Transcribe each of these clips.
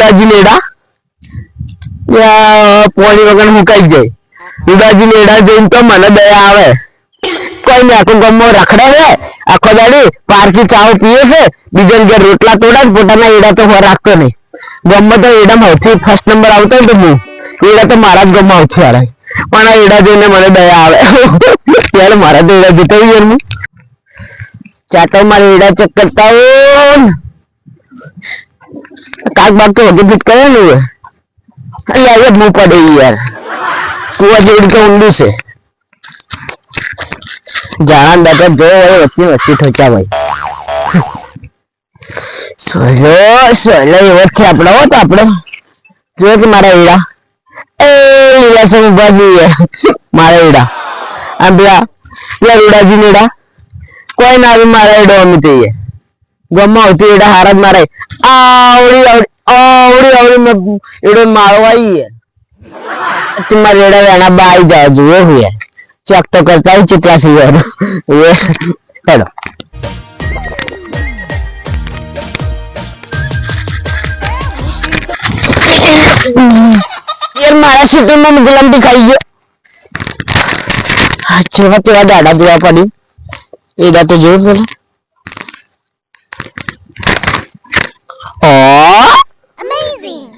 રૂડાજી લેડા પોણી વગર મુકાઈ જાય. ઉડાજી લેડા જોઈને તો મને દયા આવે. કોઈ ને આખો ગમો રખડે છે આખો દાડી પારકી ચાવ પીએ છે? બીજા ઘેર રોટલા તોડા પોતાના એડા તો રાખતો નહીં. ગમે તો એડામાં સૌથી ફર્સ્ટ નંબર આવતો ને તો હું. એડા તો મારા જ ગમમાં આવશે યાર પણ આ એડા જોઈને મને દયા આવે. યાર મારા તો એડા જીતાવી યાર હું ચાટો મારે એડા ચેક કરતા. કાક બાક તો હજી ફિટ કરેલું હે અલ્યા એ હું પડે યાર. કુવા જેવું કે ઊંડું છે. જાણ દાદા જો વચ્ચે વચ્ચે ઠોક્યા ભાઈ સોલો સોલો એવો છે આપણો તો આપણે. જો કે મારા હીરા એ લીલા સમ ઊભા મારા હીરા આમ પેલા પેલા રૂડાજી નેડા કોઈ ના આવી, મારા હીડો અમિત ગમમાં આવતી હીડા હાર જ મારે. આવડી આવડી આવડી આવડી એડો મારો આવી તમારે રેડા વેણા બાઈ જાય જુઓ હું યાર. ચેક તો કરતા હું ચેટલા સી યાર એ હેડો. યાર મારા સીટમાં ગુલામતી ખાઈ ગયો. જેવા તેવા દાડા જોવા પડી. એડા તો જોયું પેલા. ઓ Amazing!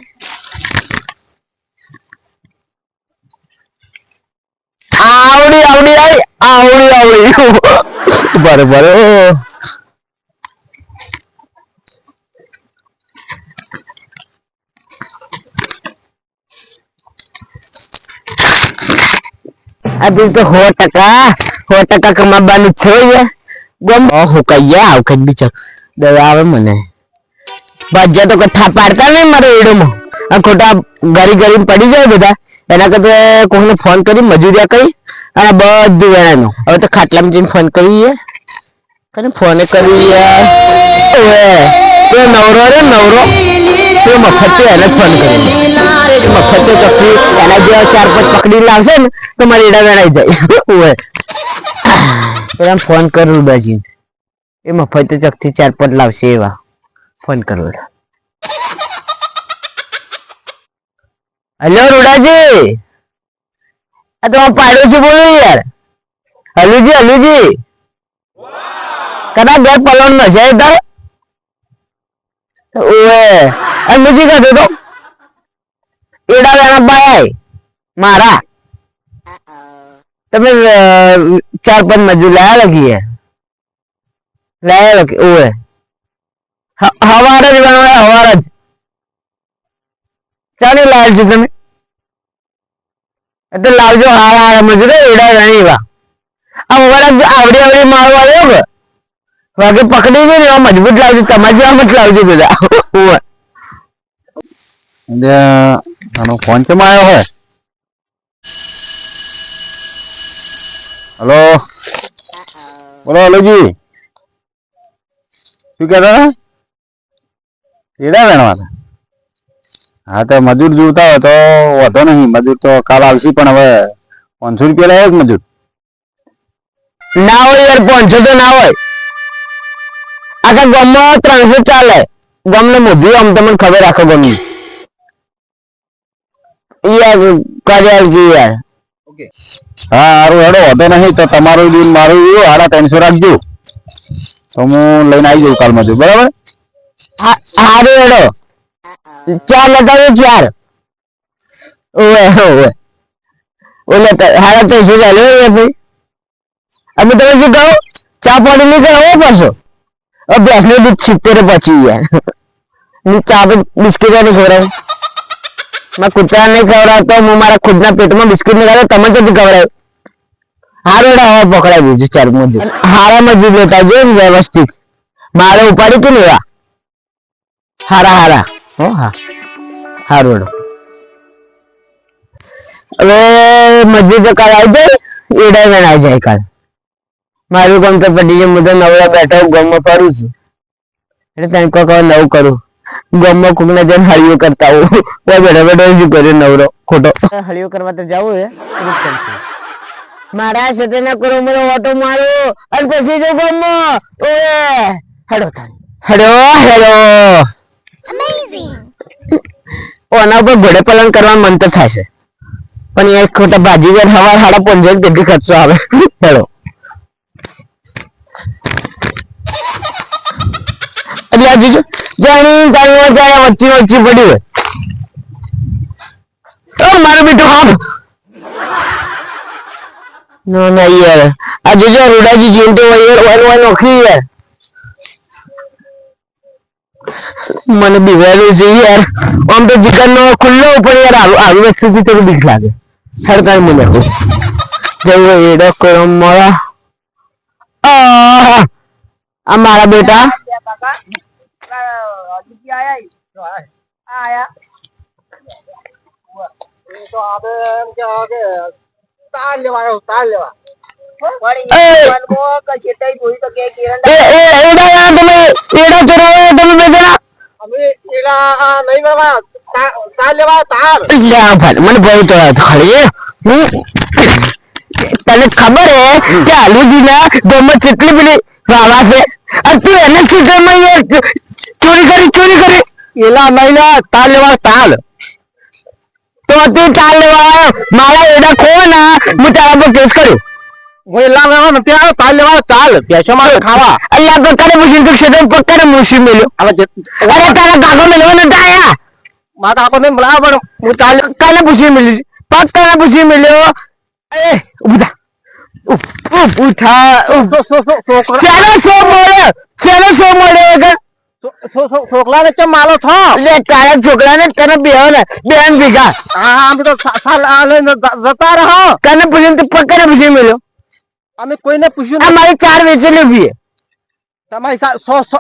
આવડી આવડી આઈ આવડી આવડી બરોબર આ બિલ તો સો ટકા સો ટકા કમાવાનું છે યાર ગમ હું કહીએ આવ કઈ બિચાર દવા આવે મને ભાજ્યા તો કઠ્ઠા પાડતા નહીં મારે એડોમાં આ ખોટા ગરી ગરી પડી જાય બધા. એના કરતા કોઈને ફોન કરી, મજૂરિયા કરી, અને બધું વેણાનું હવે તો ખાટલામાં જઈને ફોન કરીએ કને ફોને કરી યાર ઓએ નવરો રે, નવરો. તે મફતે એને ફોન કર્યો. મફતે ચકરી એના જેવા ચાર પાંચ પકડી લાવશે ને, તો મારી એડા વેણાઈ જાય. ઓએ પેલા ફોન કરું બાજી એ મફતે ચકથી ચાર પાંચ લાવશે એવા. ફોન કરો હેલો રૂડાજી. આ તો હું પાડોશી બોલું યાર. હલુજી હલુજી. કના ઘર પલણ નો છે તાર? ઓએ હલુજી કહે તો? એડા વેણા બાય. મારા. તમે ચાર પાંચ મજૂર લાયા લગી લાયા લગી ઓએ હ- હવાર જ વેણવાય હવાર જ. ચાલી લાલ તમે? એટલે લાવજો, હારા હારા મજૂરો, એડા વેણી વા આ વરાક જો આવડી આવડી મારો આવ્યો કે? વાગે પકડી ગયો એવા મજબૂત લાવજો, તમારે જેવા મત લાવજો બધા. આનો ફોન કેમ આવ્યો હોય હલો? બોલો હલોજી શું કહેતા હતા? એડા વેણવાના? હા તો મજૂર જોતા હોય તો વધો નહીં. મજૂર તો કાલ આવશે પણ હવે પાંચસો રૂપિયા લાવે મજૂર. ના હોય યાર પાંચસો તો ના હોય. આખા ગામમાં ત્રણસો ચાલે. ગામને મોઢું આમ તમને ખબર આખો ગામની. યાર કર્યાલ કી યાર હા સારું હેડો વધો નહીં. તો તમારું બિલ મારું સાડા ત્રણસો રાખજો. તો હું લઈને આવી જાઉં કાલ મજૂર. બરાબર? હારું એડો ચાર લગાવ્યો ચાર. ઓવે ઓવે. ઓલે ત- હારા તો શું ચાલે એ ભાઈ. અમે તમે શું કહો? ચા પાણી નહીં કરો પાછો. અભ્યાસનું દૂધ સિત્તેર યાર. હું ચા બિસ્કીટ નહીં ખવડાવું. મેં કૂતરા નહીં ખવડાવતો હું મારા ખુદના પેટમાં બિસ્કીટ નહીં ખાતો તમે ક્યાંથી ખવડાવ. હારું એડા હવે પકડાઈ દીધું ચાર મજૂર. હારા મજૂર લેતા જો વ્યવસ્થિત. મારે ઉપાડી કે લેવા હારા હારા. હો હા. હારું હવે તો કાલ આવી જાય એડા વેણ આવી જાય કાલ. મારું કામ તો પડી જાય. હું તો નવરા બેઠો ગામમાં ફરું છું. એટલે તને હવે નવું કરું. ગામમાં કોક જઈને હળીઓ કરતા હોઉં બે બેઠો બેઠો શું કર્યો નવરો ખોટો? હળીઓ કરવા તો જવું હે. મારા સાથે ના કરો મારો ઓટો મારો. અને પછી જો ગામમાં ઓએ હેડો તાન. હેડો હેડો! ઓના ઉપર ઘોડે પલન કરવા મન તો છે. પણ એ ખોટા ભાજીગર હવા હાડા પંજો કેટલી ખર્ચો આવે. હેલો અરે આ જીજુ જાણી જાણી જાય વચ્ચે વચ્ચે પડી હોય. ઓ, મારું બેટું હાફ ના ના, યાર. આ જો રૂડાજી જીનતો હોય, યાર વન વન ઓખી યાર. મને બીવાયું છે યાર આમ તો જીગર નો ખુલ્લો ઉપર યાર આવી આવી વસ્તુથી થોડું બીક લાગે સરકાર મને કહું જવું એડો કરો મારા આહ! આ મારા બેટા એ, એ, એ, એડા યાર તમે એડા ચોરાવા તમે બેટા એટલે આ ભાઈ, મને ભય તો ખાલી. તને ખબર હે કે આલુજી ના ગમત કેટલી બધી વાવા છે? અને તું એને યાર ચોરી કરી ચોરી કરી. એલા મહિના તાર લેવા, તાર. તો તું તાર લેવા મારા એડા ખો ના હું તારા પર કેસ કર્યો લેવા નથી આવ્યો તાલ લેવા ચાલ પેશો માં ખાવા અલ્લાહ તો કરે મુશીન તો ક્ષેત્ર પકડે મુશીન મેલ્યો હવે જે- અરે તારા કાકો મેલવા નતા આયા માતા આપણને બરાબર હું ચાલ કાલે પૂછી મળ્યું પગ કાલે પૂછી મળ્યો એ ઊભા ઉઠા ચાલો સો મળે ચાલો સો મળે કે છોકરા ને ચમ માલો થો લે તારા છોકરાને તને બેહો ને બેન ભેગા હા અમે તો સા- સાલ આ લઈને જ- જતા રહો તને પૂછીને તું પકડે પૂછી મળ્યો અમે કોઈને પૂછ્યું નહીં. ચાર વેચેલી ઊભી તમારી સા- સો સો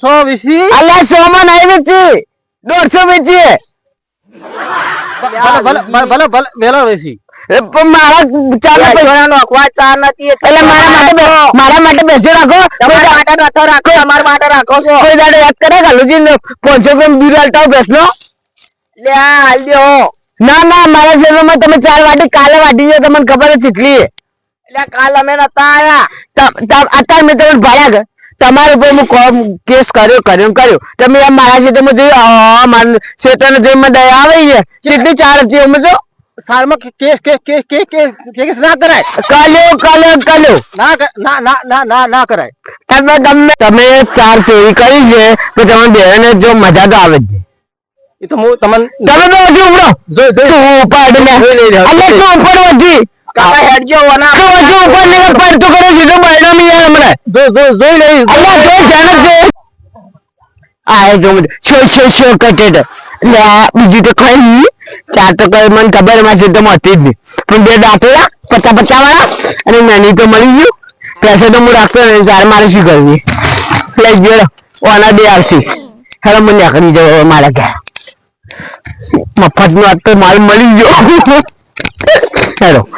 સો વીસી? અલ્યા સો માં નહીં વેચી. દોઢસો વેચી. ભલે ભલે વેલો પણ મારા ચાર ના પૈસા. એટલે મારા માટે મારા માટે બેસો રાખો. કોઈ માટે રાખો રાખો અમારા માટે રાખો છો. કોઈ દાડે યાદ કરે ગાલુજી પાંચસો ગ્રામ દૂધ હાલતા હો લે હાલ ના ના મારા શરીરમાં તમે ચાર વાટી કાલે વાટી તમને ખબર છે કેટલી એટલે કાલ અમે નતા આયા. અત્યારે મેં તમને ભાડ્યા કે તમારા ઉપર હું કેસ કર્યો કર્યો કર્યો. તમે એમ મારા ક્ષેત્રમાં જોયું મારા ક્ષેત્રને જોઈ મને દયા આવે છે? કેટલી ચાર હતી અમે તો? સારમાં case case case case case case ના કરાય. કાલ્યો કાલ્યો કાલ્યો ના ના ના ના ના ના કરાય. તમે તમને તમે ચાર ચોરી કરી છે તો તમે બેને જો મજા તો આવે જ એ તો હું તમને તમે તો હજી ઉભરો જો જો ઉપાડ ને જોઈ લઈ અલે તું ઉપર વધી કાકા હેડજો વના હજી ઉપર ને પડતું કરે સીધો બૈરા મી યાર હમણાં જોઈ જોઈ જોઈ લઈ. અલે જો ધ્યાન જ આ જો છો છો છો કટે લે બીજું તો કઈ ચાર તો કઈ મને ખબરમાં છે તો હતી જ નહીં. પણ બે દાંતો પચા પચા વાળા. અને મેની તો મળી ગયું. પૈસા તો હું રાખતો નહીં ચાર મારે શું કરવી? લઈ ગયો ઓના બે આવશે. હેલો મને આકડી જવો મારા ઘેર. મફત નો આજ તો માલ મળી ગયો. હેલો.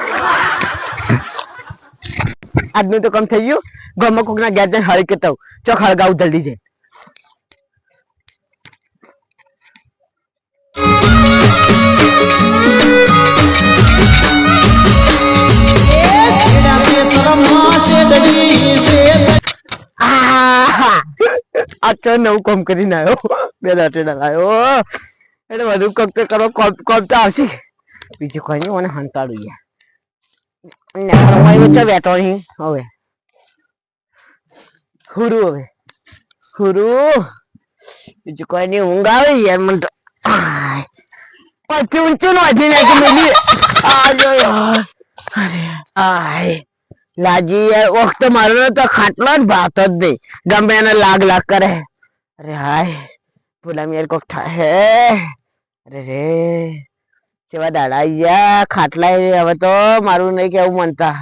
આજનું તો કમ થઈ ગયું. ગમે કોક ના ઘેર જઈને હળી કે તો ચોક હળગાવું જલ્દી છે આહ! નવું કામ કરીને આવ્યો. બે દાંતે ડલાયો એટલે બધું કોક તો કરો કોમ તો આવશે. બીજું કોઈ નહીં, મને હંતાડું યાર. નેકળો વચ્ચે બેઠો અહીં હવે. હુરુ હવે. હુરુ. બીજું કોઈ નહીં, ઊંઘ આવે યાર, મને તો. આય. પછી ઊંચું નો હજી નથી મિલી. આજો યાર. અરે, આય. લાજી યાર ઓખ તો મારો તો ખાટલો જ ભાતો જ નહીં. ગમે એને લાગ લાગ કરે. અરે, હાય. ભૂલા યાર કોક થાય. હે. અરે, રે. કેવા દાડા અહીંયા ખાટલા હવે તો મારું નહીં કેવું મનતા.